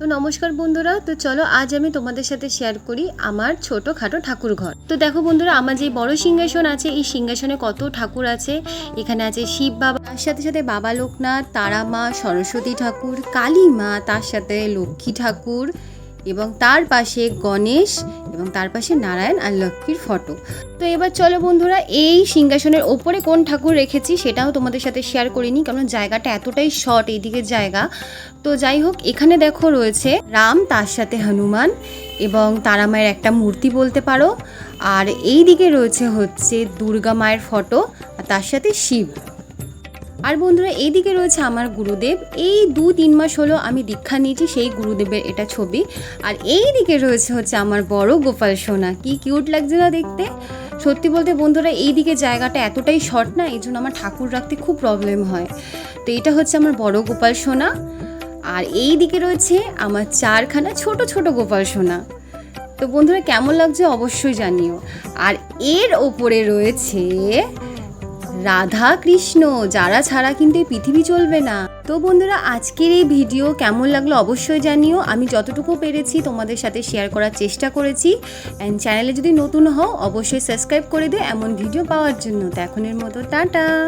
তো নমস্কার বন্ধুরা, তো চলো আজ আমি তোমাদের সাথে শেয়ার করি আমার ছোট খাটো ঠাকুর ঘর তো দেখো বন্ধুরা, আমার যে বড় সিংহাসন আছে, এই সিংহাসনে কত ঠাকুর আছে। এখানে আছে শিব বাবা, তার সাথে সাথে বাবা লোকনাথ, তারা মা, সরস্বতী ঠাকুর, কালী মা, তার সাথে লক্ষ্মী ঠাকুর এবং তার পাশে গণেশ এবং তার পাশে নারায়ণ আর লক্ষ্মীর ফটো। তো এবার চলো বন্ধুরা, এই সিংহাসনের ওপরে কোন ঠাকুর রেখেছি সেটাও তোমাদের সাথে শেয়ার করিনি, কারণ জায়গাটা এতটাই শর্ট এইদিকের জায়গা। তো যাই হোক, এখানে দেখো রয়েছে রাম, তার সাথে হনুমান এবং তারা মায়ের একটা মূর্তি বলতে পারো। আর এই দিকে রয়েছে হচ্ছে দুর্গা মায়ের ফটো আর তার সাথে শিব। আর বন্ধুরা, এইদিকে রয়েছে আমার গুরুদেব। এই দু তিন মাস হলো আমি দীক্ষা নিয়েছি সেই গুরুদেবের এটা ছবি। আর এই দিকে রয়েছে হচ্ছে আমার বড় গোপাল সোনা। কি কিউট লাগছে না দেখতে? সত্যি বলতে বন্ধুরা এই দিকে জায়গাটা এতটাই শর্ট না, এই জন্য আমার ঠাকুর রাখতে খুব প্রবলেম হয়। তো এটা হচ্ছে আমার বড় গোপাল সোনা। আর এই দিকে রয়েছে আমার চারখানা ছোট ছোট গোপাল সোনা। তো বন্ধুরা, কেমন লাগছে অবশ্যই জানিও। আর এর ওপরে রয়েছে রাধা কৃষ্ণ, যারা ছাড়া কিন্তু এই পৃথিবী চলবে না। তো বন্ধুরা, আজকের এই ভিডিও কেমন লাগল অবশ্যই জানিও। আমি যতটুকু পেরেছি তোমাদের সাথে শেয়ার করার চেষ্টা করেছি। অ্যান্ড চ্যানেলে যদি নতুন হও, অবশ্যই সাবস্ক্রাইব করে দিও এমন ভিডিও পাওয়ার জন্য। তো এখনের মতো, টাটা!